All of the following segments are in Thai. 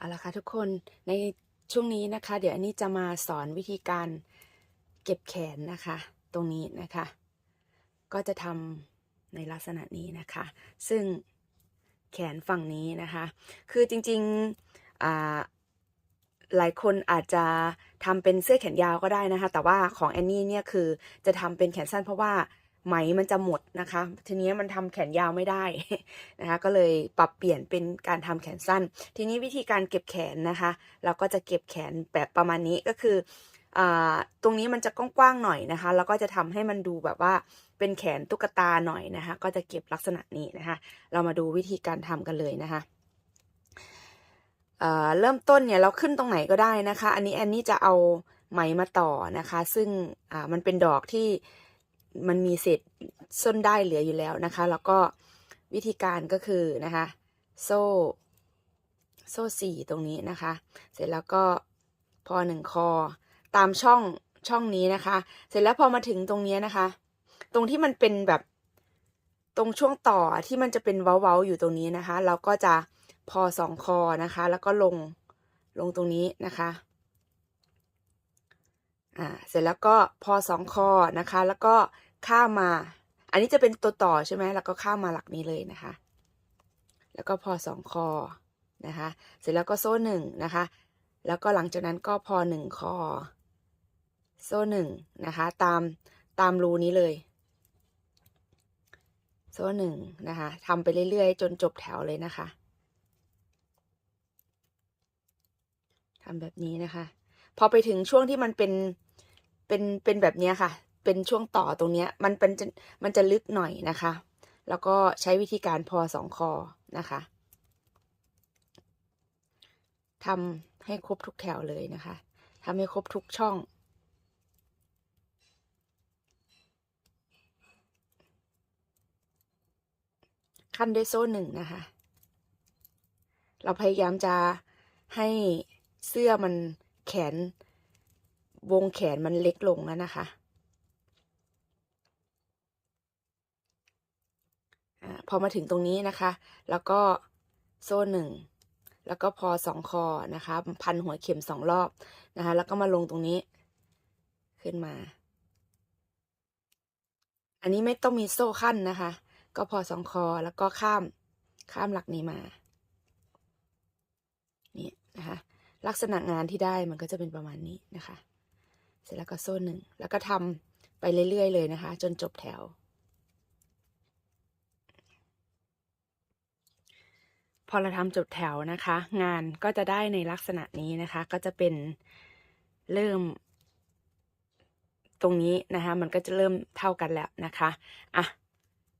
เอาละค่ะทุกคนในช่วงนี้นะคะ เดี๋ยวอันนี้จะมาสอนวิธีการเก็บแขนนะคะ ตรงนี้นะคะ ก็จะทำในลักษณะนี้นะคะ ซึ่งแขนฝั่งนี้นะคะ คือจริงๆอ่าหลายคนอาจจะทำเป็นเสื้อแขนยาวก็ได้นะคะ แต่ว่าของแอนนี่เนี่ยคือจะทำเป็นแขนสั้นเพราะว่า ไหมมันจะหมดนะคะ ทีนี้มันทำแขนยาวไม่ได้นะคะ ก็เลยปรับเปลี่ยนเป็นการทำแขนสั้น ทีนี้วิธีการเก็บแขนนะคะ เราก็จะเก็บแขนแบบประมาณนี้ก็คืออตรงนี้มันจะกว้างๆหน่อยนะคะ แล้วก็จะทำให้มันดูแบบว่าเป็นแขนตุ๊กตาหน่อยนะคะ ก็จะเก็บลักษณะนี้นะคะ เรามาดูวิธีการทำกันเลยนะคะเเริ่มต้นเนี่ยเราขึ้นตรงไหนก็ได้นะคะ อันนี้แอนนี่จะเอาไหมมาต่อนะคะ ซึ่งมันเป็นดอกที่ มันมีเศษส้นได้เหลืออยู่แล้วนะคะ แล้วก็วิธีการก็คือนะคะ โซ่ โซ่สี่ตรงนี้นะคะ เสร็จแล้วก็พอหนึ่งคอตามช่องช่องนี้นะคะ เสร็จแล้วพอมาถึงตรงนี้นะคะ ตรงที่มันเป็นแบบตรงช่วงต่อที่มันจะเป็นเว้าๆอยู่ตรงนี้นะคะ เราก็จะพอสองคอนะคะ แล้วก็ลงลงตรงนี้นะคะ อ่าเสร็จแล้วก็พอสองคอนะคะ แล้วก็ข้ามมา อันนี้จะเป็นตัวต่อใช่ไหมแล้วก็ข้ามมาหลักนี้เลยนะคะ แล้วก็พอสองคอนะคะ เสร็จแล้วก็โซ่หนึ่งนะคะ แล้วก็หลังจากนั้นก็พอหนึ่งคอ โซ่หนึ่งนะคะ ตามตามรูนี้เลย โซ่หนึ่งนะคะทำไปเรื่อยๆ จนจบแถวเลยนะคะทำแบบนี้นะคะ พอไปถึงช่วงที่มันเป็น เป็นเป็นแบบนี้ค่ะ เป็นช่วงต่อตรงนี้มันเป็นมันจะลึกหน่อยนะคะ แล้วก็ใช้วิธีการพอสองคอนะคะทำให้ครบทุกแถวเลยนะคะทำให้ครบทุกช่องขั้นด้วยโซ่หนึ่งนะคะ เราพยายามจะให้เสื้อมันแขน วงแขนมันเล็กลงแล้วนะคะพอมาถึงตรงนี้นะคะ แล้วก็โซ่หนึ่ง แล้วก็พอสองคอนะคะ พันหัวเข็มสองรอบนะคะ แล้วก็มาลงตรงนี้ขึ้นมา อันนี้ไม่ต้องมีโซ่ขั้นนะคะ ก็พอสองคอแล้วก็ข้ามข้ามหลักนี้มา นี่นะคะ ลักษณะงานที่ได้มันก็จะเป็นประมาณนี้นะคะ เสร็จแล้วก็โซ่หนึ่งแล้วก็ทำไปเรื่อยๆเลยนะคะ จนจบแถว พอเราทำจบแถวนะคะ งานก็จะได้ในลักษณะนี้นะคะ ก็จะเป็นเริ่ม ตรงนี้นะคะ มันก็จะเริ่มเท่ากันแล้วนะคะอะ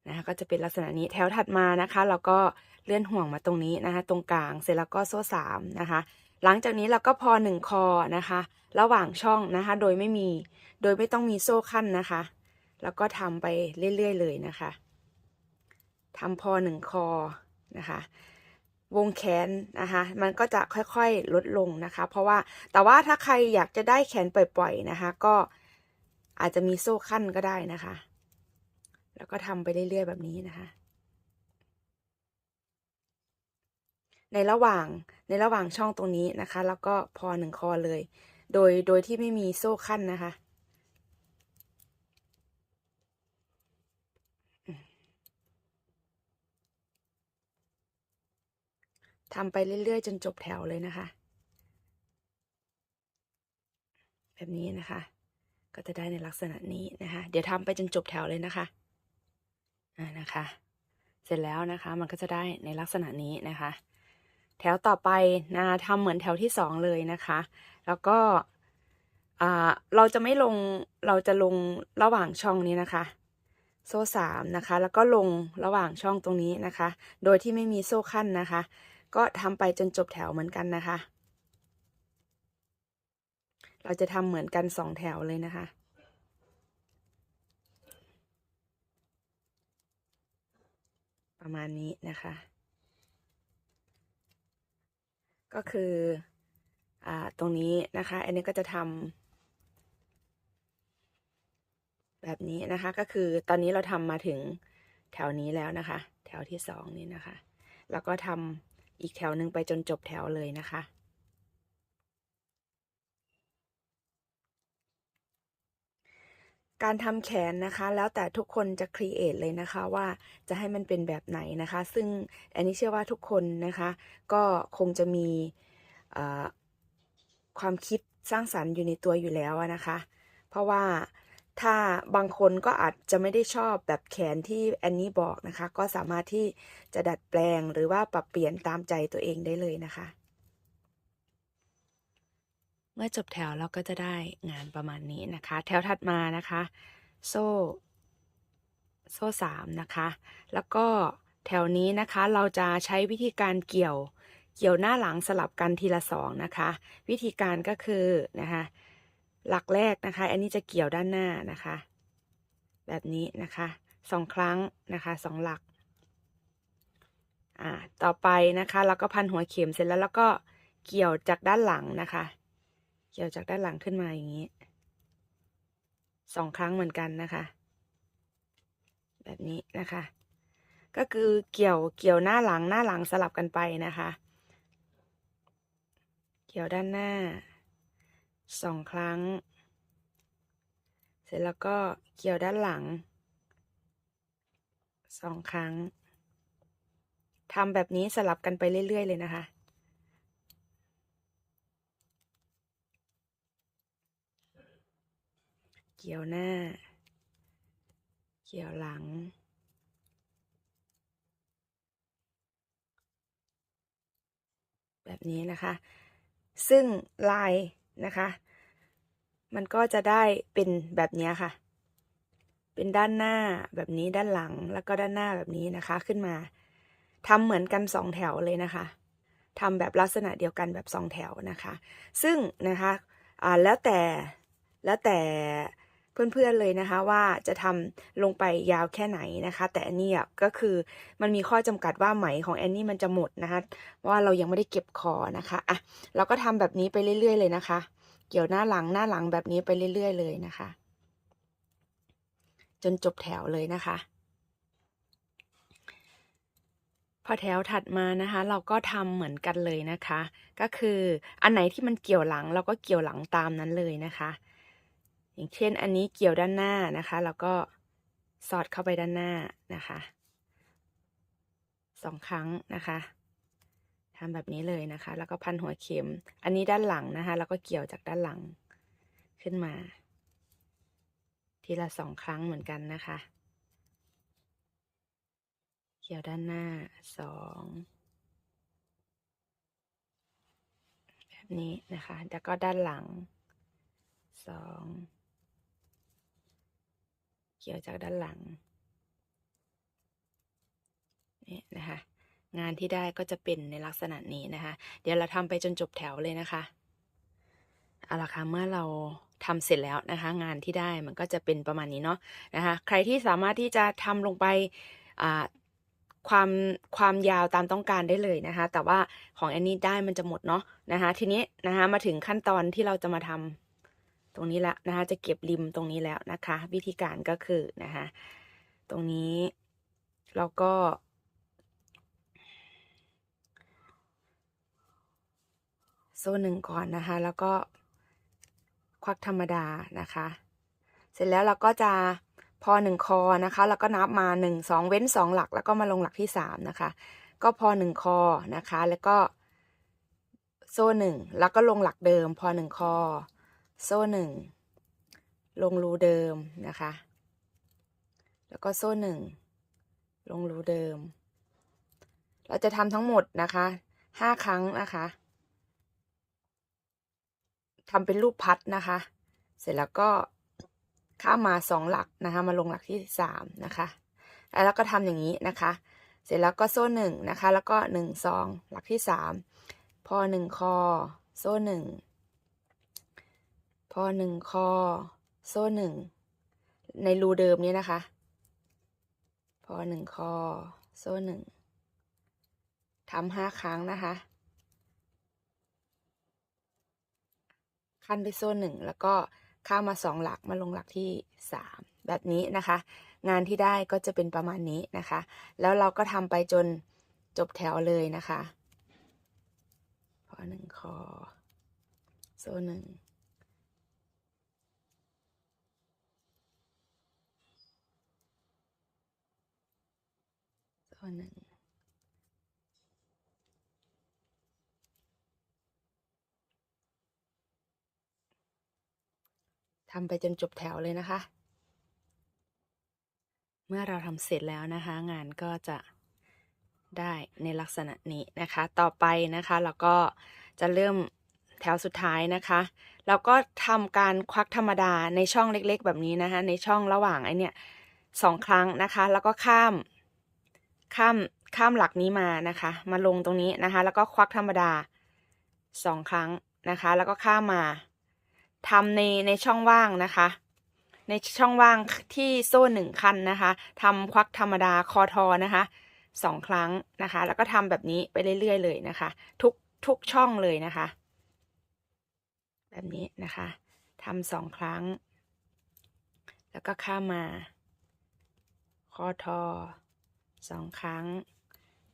นะคะก็จะเป็นลักษณะนี้แถวถัดมานะคะ เราก็เลื่อนห่วงมาตรงนี้นะคะ ตรงกลางเสร็จแล้วก็โซ่สามนะคะ หลังจากนี้เราก็พอหนึ่งคอนะคะ ระหว่างช่องนะคะ โดยไม่มี โดยไม่ต้องมีโซ่ขั้นนะคะ แล้วก็ทำไปเรื่อยๆเลยนะคะทำพอหนึ่งคอนะคะ วงแขนนะคะ มันก็จะค่อยๆลดลงนะคะ เพราะว่าแต่ว่าถ้าใครอยากจะได้แขนปล่อยๆนะคะ ก็อาจจะมีโซ่ขั้นก็ได้นะคะ แล้วก็ทำไปเรื่อยๆแบบนี้นะคะ ในระหว่างในระหว่างช่องตรงนี้นะคะ แล้วก็พอหนึ่งคอเลย โดยโดยที่ไม่มีโซ่ขั้นนะคะ ทำไปเรื่อยๆ จนจบแถวเลยนะคะ แบบนี้นะคะ ก็จะได้ในลักษณะนี้นะคะ เดี๋ยวทำไปจนจบแถวเลยนะคะอ่านะคะ เสร็จแล้วนะคะ มันก็จะได้ในลักษณะนี้นะคะ แถวต่อไปนะทำเหมือนแถวที่สองเลยนะคะ แล้วก็เราจะไม่ลงเราจะลงระหว่างช่องนี้นะคะ โซ่สามนะคะ แล้วก็ลงระหว่างช่องตรงนี้นะคะ โดยที่ไม่มีโซ่ขั้นนะคะ ก็ทำไปจนจบแถวเหมือนกันนะคะ เราจะทำเหมือนกันสองแถวเลยนะคะประมาณนี้นะคะ ก็คืออ่าตรงนี้นะคะ อันนี้ก็จะทำแบบนี้นะคะ ก็คือตอนนี้เราทำมาถึงแถวนี้แล้วนะคะ แถวที่สองนี้นะคะ แล้วก็ทำอีกแถวหนึ่งไปจนจบแถวเลยนะคะ การทำแขนนะคะแล้วแต่ทุกคนจะครีเอทเลยนะคะว่าจะให้มันเป็นแบบไหนนะคะ ซึ่งอันนี้เชื่อว่าทุกคนนะคะ ก็คงจะมีความคิดสร้างสรรค์อยู่ในตัวอยู่แล้วนะคะ เพราะว่าถ้าบางคนก็อาจจะไม่ได้ชอบแบบแขนที่แอนนี่บอกนะคะ ก็สามารถที่จะดัดแปลงหรือว่าปรับเปลี่ยนตามใจตัวเองได้เลยนะคะ มื่อจบแถวเราก็จะได้งานประมาณนี้นะคะ แถวถัดมานะคะ โซ่ โซ่สามนะคะ แล้วก็แถวนี้นะคะเราจะใช้วิธีการเกี่ยว เกี่ยวหน้าหลังสลับกันทีละสองนะคะ วิธีการก็คือนะคะ หลักแรกนะคะ อันนี้จะเกี่ยวด้านหน้านะคะ แบบนี้นะคะสองครั้งนะคะสองหลักอ่าต่อไปนะคะเราก็พันหัวเข็มเสร็จแล้วแล้วก็เกี่ยวจากด้านหลังนะคะ เกี่ยวจากด้านหลังขึ้นมาอย่างนี้สองครั้งเหมือนกันนะคะ แบบนี้นะคะ ก็คือเกี่ยวเกี่ยวหน้าหลังหน้าหลังสลับกันไปนะคะ เกี่ยวด้านหน้าสองครั้ง เสร็จแล้วก็เกี่ยวด้านหลังสองครั้งทำแบบนี้สลับกันไปเรื่อย ๆ เลยนะคะ เกี่ยวหน้า เกี่ยวหลัง แบบนี้นะคะ ซึ่งลายนะคะ มันก็จะได้เป็นแบบนี้ค่ะ เป็นด้านหน้าแบบนี้ด้านหลังแล้วก็ด้านหน้าแบบนี้นะคะขึ้นมาทำเหมือนกันสองแถวเลยนะคะทำแบบลักษณะเดียวกันแบบสองแถวนะคะ ซึ่งนะคะอ่าแล้วแต่แล้วแต่ เพื่อนๆเลยนะคะว่าจะทำลงไปยาวแค่ไหนนะคะ แต่อันนี้อะก็คือมันมีข้อจำกัดว่าไหมของแอนนี่มันจะหมดนะคะว่าเรายังไม่ได้เก็บคอนะคะอะเราก็ทำแบบนี้ไปเรื่อย ๆ เลยนะคะ เกี่ยวหน้าหลังหน้าหลังแบบนี้ไปเรื่อย ๆ เลยนะคะ จนจบแถวเลยนะคะ พอแถวถัดมานะคะ เราก็ทำเหมือนกันเลยนะคะ ก็คืออันไหนที่มันเกี่ยวหลังเราก็เกี่ยวหลังตามนั้นเลยนะคะ อย่างเช่นอันนี้เกี่ยวด้านหน้านะคะเราก็สอดเข้าไปด้านหน้านะคะสองครั้งนะคะทำแบบนี้เลยนะคะ แล้วก็พันหัวเข็ม อันนี้ด้านหลังนะคะ แล้วก็เกี่ยวจากด้านหลังขึ้นมา ทีละสองครั้งเหมือนกันนะคะ เกี่ยวด้านหน้าสองแบบนี้นะคะ แล้วก็ด้านหลังสอง เกี่ยวจากด้านหลังนี่นะคะ งานที่ได้ก็จะเป็นในลักษณะนี้นะคะ เดี๋ยวเราทำไปจนจบแถวเลยนะคะเอาละค่ะเมื่อเราทำเสร็จแล้วนะคะ งานที่ได้มันก็จะเป็นประมาณนี้เนาะนะคะ ใครที่สามารถที่จะทำลงไปอ่าความความยาวตามต้องการได้เลยนะคะ แต่ว่าของแอนนี่ได้มันจะหมดเนาะนะคะ ทีนี้นะคะมาถึงขั้นตอนที่เราจะมาทำ ตรงนี้แล้วนะคะจะเก็บริมตรงนี้แล้วนะคะ วิธีการก็คือนะคะตรงนี้เราก็ โซ่หนึ่งก่อนนะคะ แล้วก็ควักธรรมดานะคะ เสร็จแล้วเราก็จะพอหนึ่งคอนะคะ แล้วก็นับมาหนึ่งสองเว้นสองหลัก แล้วก็มาลงหลักที่สามนะคะ ก็พอหนึ่งคอนะคะ แล้วก็โซ่หนึ่งแล้วก็ลงหลักเดิม พอหนึ่งคอ โซ่หนึ่งลงรูเดิมนะคะ แล้วก็โซ่หนึ่งลงรูเดิม เราจะทำทั้งหมดนะคะห้าครั้งนะคะทำเป็นรูปพัดนะคะ เสร็จแล้วก็ข้ามมาสองหลักนะคะ มาลงหลักที่สามนะคะแล้วก็ทำอย่างนี้นะคะ เสร็จแล้วก็โซ่หนึ่งนะคะ แล้วก็หนึ่งสองหลักที่สามพอหนึ่งคอ โซ่หนึ่ง พอหนึ่งคอ โซ่หนึ่ง ในรูเดิมนี้นะคะ พอหนึ่งคอ โซ่หนึ่งทำห้าครั้งนะคะ ขั้นไปโซ่หนึ่งแล้วก็ข้ามมาสองหลักมาลงหลักที่สามแบบนี้นะคะ งานที่ได้ก็จะเป็นประมาณนี้นะคะ แล้วเราก็ทำไปจนจบแถวเลยนะคะ พอหนึ่งคอ โซ่หนึ่ง โซ่หนึ่งทำไปจนจบแถวเลยนะคะ เมื่อเราทำเสร็จแล้วนะคะ งานก็จะได้ในลักษณะนี้นะคะ ต่อไปนะคะเราก็จะเริ่มแถวสุดท้ายนะคะ เราก็ทำการควักธรรมดาในช่องเล็กๆ แบบนี้นะคะ ในช่องระหว่างไอเนี่ยสองครั้งนะคะ แล้วก็ข้าม ข้ามข้ามหลักนี้มานะคะ มาลงตรงนี้นะคะ แล้วก็ควักธรรมดาสองครั้งนะคะ แล้วก็ข้ามมาทำในในช่องว่างนะคะ ในช่องว่างที่โซ่หนึ่งคันนะคะทำควักธรรมดาคอทอนะคะสองครั้งนะคะ แล้วก็ทำแบบนี้ไปเรื่อยๆเลยนะคะ ทุกทุกช่องเลยนะคะ แบบนี้นะคะทำสองครั้ง แล้วก็ข้ามมา คอทอ สองครั้ง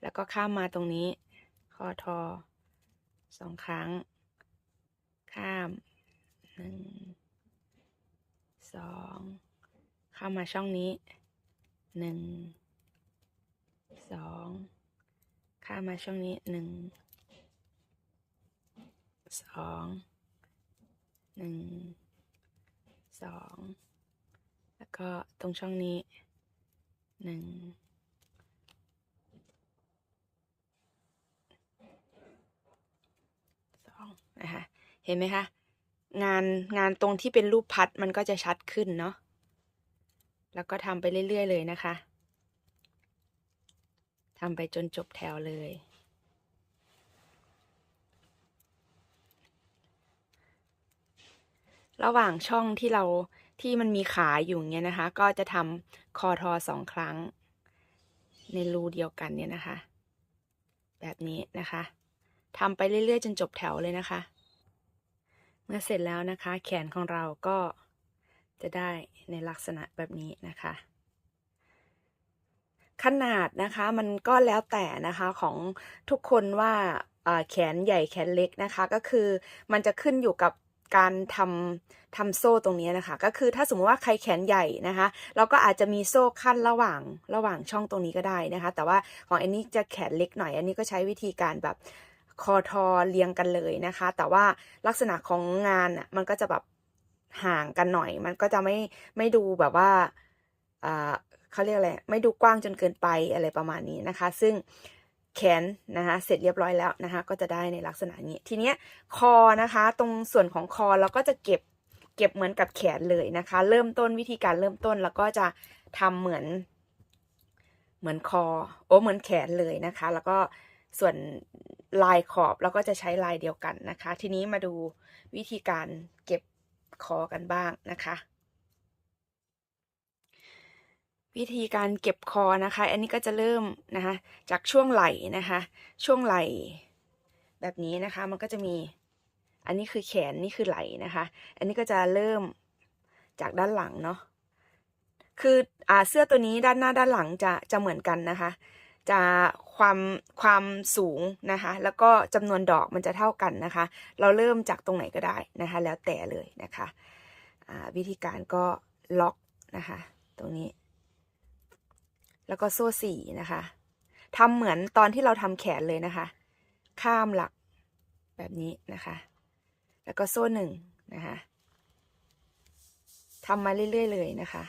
แล้วก็ข้ามมาตรงนี้ คอทอสองครั้ง ข้ามหนึ่งสองเข้ามาช่องนี้หนึ่งสองข้ามมาช่องนี้หนึ่งสองหนึ่งสองแล้วก็ตรงช่องนี้หนึ่งสอง นะคะ เห็นไหมคะ งานงานตรงที่เป็นรูปพัดมันก็จะชัดขึ้นเนาะ แล้วก็ทำไปเรื่อย ๆ เลยนะคะทำไปจนจบแถวเลย ระหว่างช่องที่เราที่มันมีขาอยู่เงี้ยนะคะ ก็จะทำคอทอสองครั้ง ในรูเดียวกันเนี่ยนะคะ แบบนี้นะคะ ทำไปเรื่อยๆ จนจบแถวเลยนะคะ เมื่อเสร็จแล้วนะคะ แขนของเราก็จะได้ในลักษณะแบบนี้นะคะ ขนาดนะคะมันก็แล้วแต่นะคะของทุกคนว่าแขนใหญ่แขนเล็กนะคะ ก็คือมันจะขึ้นอยู่กับการทำทำโซ่ตรงนี้นะคะ ก็คือถ้าสมมติว่าใครแขนใหญ่นะคะ เราก็อาจจะมีโซ่ขั้นระหว่างระหว่างช่องตรงนี้ก็ได้นะคะ แต่ว่าของอันนี้จะแขนเล็กหน่อย อันนี้ก็ใช้วิธีการแบบ คอทอเรียงกันเลยนะคะ แต่ว่าลักษณะของงานอะมันก็จะแบบห่างกันหน่อย มันก็จะไม่ไม่ดูแบบว่าเขาเรียกอะไรไม่ดูกว้างจนเกินไปอะไรประมาณนี้นะคะ ซึ่งแขนนะคะเสร็จเรียบร้อยแล้วนะคะ ก็จะได้ในลักษณะนี้ ทีเนี้ยคอนะคะ ตรงส่วนของคอเราก็จะเก็บเก็บเหมือนกับแขนเลยนะคะ เริ่มต้นวิธีการเริ่มต้นแล้วก็จะทำเหมือน เหมือนคอ โอ้เหมือนแขนเลยนะคะ แล้วก็ส่วน ลายขอบเราก็จะใช้ลายเดียวกันนะคะ ทีนี้มาดูวิธีการเก็บคอกันบ้างนะคะ วิธีการเก็บคอนะคะ อันนี้ก็จะเริ่มนะคะจากช่วงไหล่นะคะ ช่วงไหล่แบบนี้นะคะมันก็จะมีอันนี้คือแขนนี่คือไหล่นะคะ อันนี้ก็จะเริ่มจากด้านหลังเนาะคืออ่าเสื้อตัวนี้ด้านหน้าด้านหลังจะจะเหมือนกันนะคะ จะความความสูงนะคะ แล้วก็จำนวนดอกมันจะเท่ากันนะคะ เราเริ่มจากตรงไหนก็ได้นะคะ แล้วแต่เลยนะคะวิธีการก็ล็อกนะคะ ตรงนี้ แล้วก็โซ่สี่นะคะทำเหมือนตอนที่เราทำแขนเลยนะคะ ข้ามหลักแบบนี้นะคะ แล้วก็โซ่หนึ่งนะคะทำมาเรื่อยๆเลยนะคะ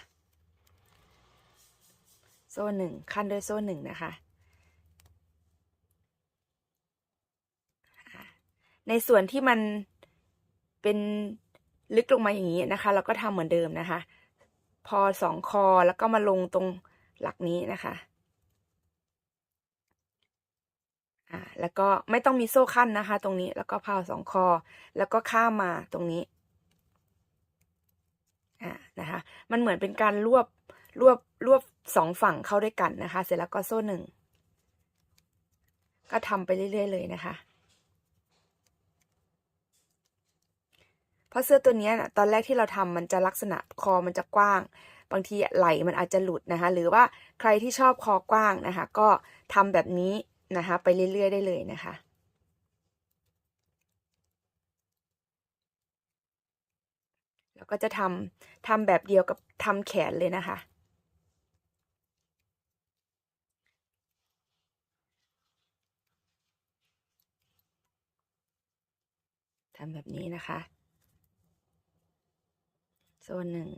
โซ่หนึ่งขั้นด้วยโซ่หนึ่งนะคะ ในส่วนที่มันเป็นลึกลงมาอย่างนี้นะคะ เราก็ทำเหมือนเดิมนะคะ พอสองคอแล้วก็มาลงตรงหลักนี้นะคะอ่าแล้วก็ไม่ต้องมีโซ่ขั้นนะคะ ตรงนี้แล้วก็พาวสองคอ แล้วก็ข้ามมาตรงนี้อ่านะคะ มันเหมือนเป็นการรวบรวบรวบสองฝั่งเข้าด้วยกันนะคะ เสร็จแล้วก็โซ่หนึ่งก็ทำไปเรื่อย ๆ เลยนะคะ ราะเสื้อตัวนี้นะตอนแรกที่เราทำมันจะลักษณะคอมันจะกว้าง บางทีไหลมันอาจจะหลุดนะคะ หรือว่าใครที่ชอบคอกว้างนะคะ ก็ทำแบบนี้นะคะ ไปเรื่อยๆได้เลยนะคะแล้วก็จะทำทำแบบเดียวกับทำแขนเลยนะคะ ทำแบบนี้นะคะ โซนหนึ่ง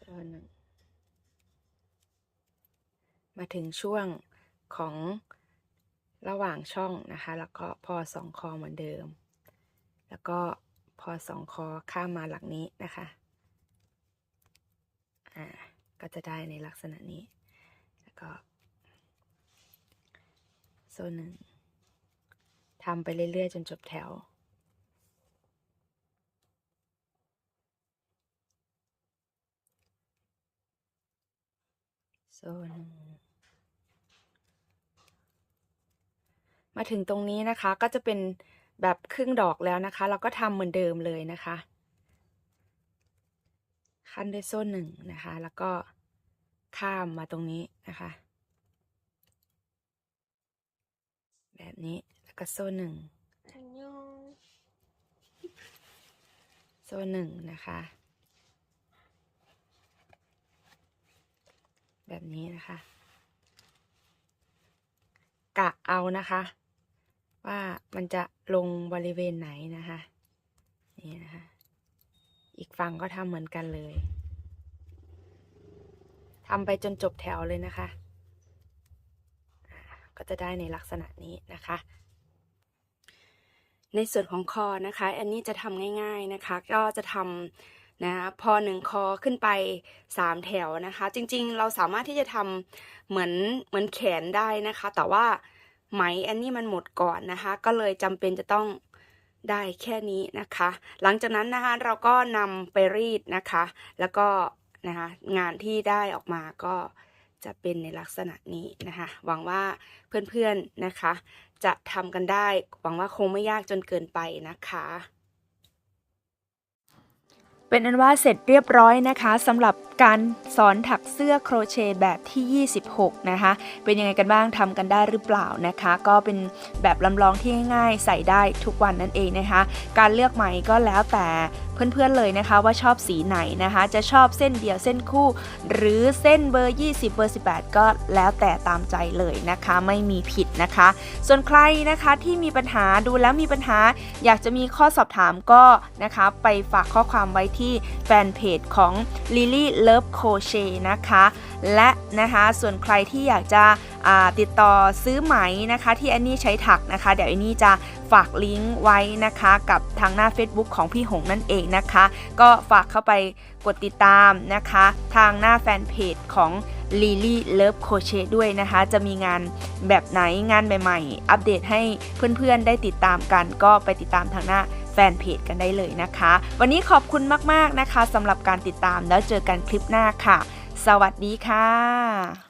โซนหนึ่งมาถึงช่วงของระหว่างช่องนะคะ แล้วก็พอสองคอเหมือนเดิม แล้วก็พอสองคอข้ามมาหลังนี้นะคะ อ่า ก็จะได้ในลักษณะนี้ แล้วก็ โซนหนึ่งทำไปเรื่อย ๆ จนจบแถว โซนหนึ่งมาถึงตรงนี้นะคะก็จะเป็นแบบครึ่งดอกแล้วนะคะ เราก็ทำเหมือนเดิมเลยนะคะ ขั้นด้วยโซ่หนึ่งนะคะ แล้วก็ข้ามมาตรงนี้นะคะ แบบนี้แล้วก็โซ่หนึ่งโซ่หนึ่งนะคะ แบบนี้นะคะ กะเอานะคะ ว่ามันจะลงบริเวณไหนนะคะ นี่นะคะ อีกฝั่งก็ทำเหมือนกันเลยทำไปจนจบแถวเลยนะคะ ก็จะได้ในลักษณะนี้นะคะ ในส่วนของคอนะคะ อันนี้จะทำง่าย ๆนะคะ ก็จะทำนะพอหนึ่งคอขึ้นไปสามแถวนะคะ จริงๆ เราสามารถที่จะทำเหมือนเหมือนแขนได้นะคะ แต่ว่าไหมอันนี้มันหมดก่อนนะคะ ก็เลยจำเป็นจะต้องได้แค่นี้นะคะ หลังจากนั้นนะคะเราก็นำไปรีดนะคะ แล้วก็นะคะงานที่ได้ออกมาก็ จะเป็นในลักษณะนี้นะคะ หวังว่าเพื่อนๆนะคะ จะทำกันได้ หวังว่าคงไม่ยากจนเกินไปนะคะเป็นอันว่าเสร็จเรียบร้อยนะคะสำหรับการสอนถักเสื้อโครเชต์แบบที่ 26 นะคะ เป็นยังไงกันบ้างทำกันได้หรือเปล่านะคะ ก็เป็นแบบลำลองที่ง่ายๆ ใส่ได้ทุกวันนั่นเองนะคะ การเลือกไหมก็แล้วแต่ เพื่อนๆเลยนะคะว่าชอบสีไหนนะคะ จะชอบเส้นเดียวเส้นคู่ หรือเส้นเบอร์ 20 เบอร์ 18 ก็แล้วแต่ตามใจเลยนะคะ ไม่มีผิดนะคะ ส่วนใครนะคะที่มีปัญหาดูแล้วมีปัญหา อยากจะมีข้อสอบถามก็นะคะ ไปฝากข้อความไว้ที่แฟนเพจของ Lily Love Crochet นะคะ และนะคะส่วนใครที่อยากจะ ติดต่อซื้อไหมนะคะที่แอนนี้ใช้ถักนะคะ เดี๋ยวแอนนี้จะฝากลิงก์ไว้นะคะกับทางหน้า Facebook ของพี่หงนั่นเองนะคะ ก็ฝากเข้าไปกดติดตามนะคะ ทางหน้าแฟนเพจของ Lily Love Crochet ด้วยนะคะ จะมีงานแบบไหนงานใหม่ๆ อัปเดตให้เพื่อนๆได้ติดตามกัน ก็ไปติดตามทางหน้าแฟนเพจกันได้เลยนะคะ วันนี้ขอบคุณมากๆนะคะสำหรับการติดตามแล้วเจอกันคลิปหน้าค่ะ สวัสดีค่ะ